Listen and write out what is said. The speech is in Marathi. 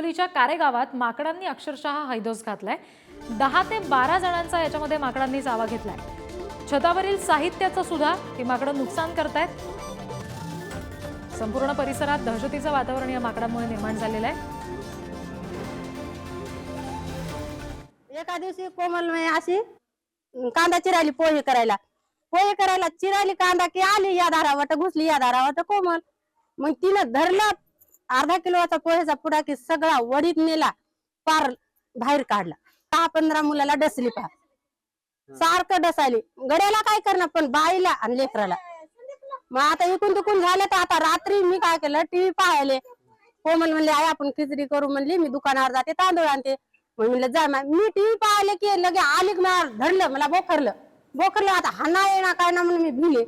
हिंगोलीच्या कारेगावात माकडांनी अक्षरशः हैदोस घातलाय. दहा ते बारा जणांचा याच्यामध्ये माकडांनी चावा घेतलाय. छतावरील साहित्याचं सुद्धा ही माकडं नुकसान करतायत. संपूर्ण परिसरात दहशतीचं वातावरण या माकडांमुळे निर्माण झालेलं आहे. एका दिवशी कोमल अशी अं, कांदा चिरायली पोहे करायला. पोहे करायला चिरायली कांदा की आली या दारावर घुसली या दारावर कोमल. मग तिनं धरलं अर्धा किलोचा पोहेचा पुडा की सगळा वडीत नेला पार बाहेर काढला. दहा पंधरा मुलाला डसली पार. सारखं डसायली. गड्याला काय करणार पण बाईला आणि लेकराला. मग आता इकून तिकून झालं तर आता रात्री मी काय केलं? टीव्ही पाहायले. कोमल म्हणले आई आपण खिचडी करू म्हणली. मी दुकानावर जाते तांदूळ आणते. म्हणलं जा मा- मी टीव्ही पाहिले की लगे आली की मला धरलं मला बोखरलं. बोखरलं आता हाना येणार काय ना म्हणून मी भिले.